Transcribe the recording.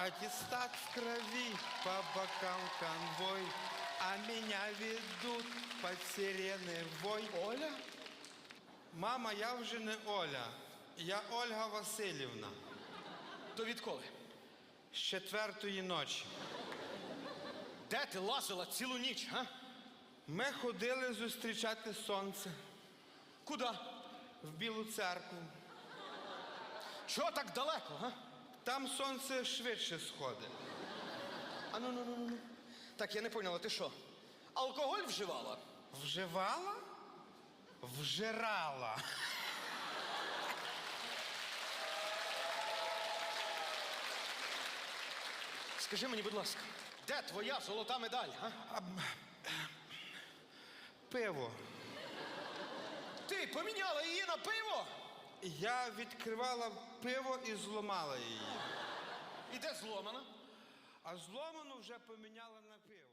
Аттестат в крови, по бокам конвой, а меня ведут под сирены вой. Оля? Мама, я вже не Оля, я Ольга Васильівна. То відколи? З четвертої ночі. Де ти лазила цілу ніч, га? Ми ходили зустрічати сонце Куди? в Білу церкву. Чого так далеко, га? Там сонце швидше сходить. А ну ну ну ну. Так, я не поняла, ти що? Алкоголь вживала? Вживала? Вжирала. Скажи мені, будь ласка, де твоя золота медаль, га? Пиво. Ти поміняла її на пиво? Я відкривала пиво і зламала її. І де зломана? А зломану вже поміняла на пиво.